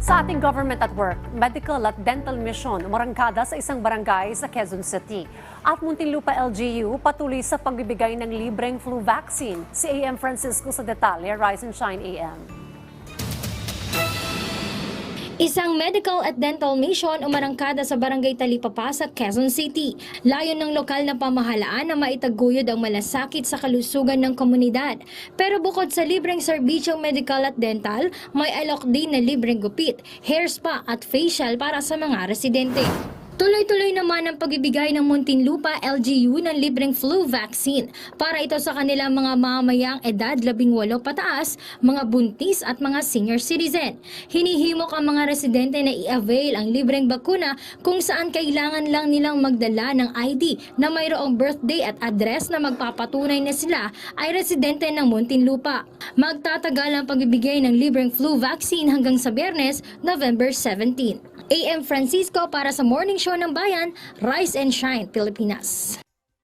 Sa ating government at work, medical at dental mission umarangkada sa isang barangay sa Quezon City. At Muntinlupa LGU patuloy sa pagbibigay ng libreng flu vaccine. Si AM Francisco sa detalye, Rise and Shine AM. Isang medical at dental mission umarangkada sa Barangay Talipapa sa Quezon City. Layon ng lokal na pamahalaan na maitaguyod ang malasakit sa kalusugan ng komunidad. Pero bukod sa libreng serbisyong medical at dental, may alok din na libreng gupit, hair spa at facial para sa mga residente. Tuloy-tuloy naman ang pagbibigay ng Muntinlupa LGU ng libreng flu vaccine para ito sa kanilang mga mamamayang edad 18 pataas, mga buntis at mga senior citizen. Hinihimok ang mga residente na i-avail ang libreng bakuna kung saan kailangan lang nilang magdala ng ID na mayroong birthday at address na magpapatunay na sila ay residente ng Muntinlupa. Magtatagal ang pagbibigay ng libreng flu vaccine hanggang sa Biyernes, November 17. AM Francisco para sa Morning Show ng Bayan, Rise and Shine, Pilipinas.